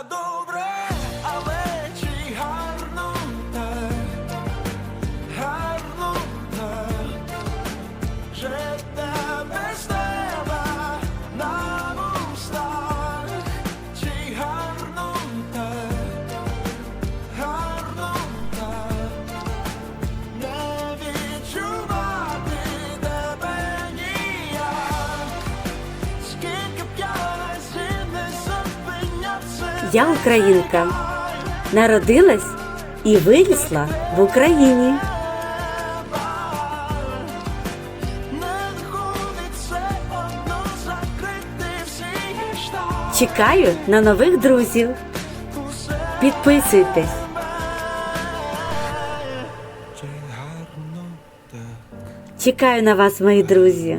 все добре, але чи гарно так, гарно так, жити. Я українка. Народилась і вирісла в Україні. Чекаю на нових друзів. Підписуйтесь. Чекаю на вас, мої друзі.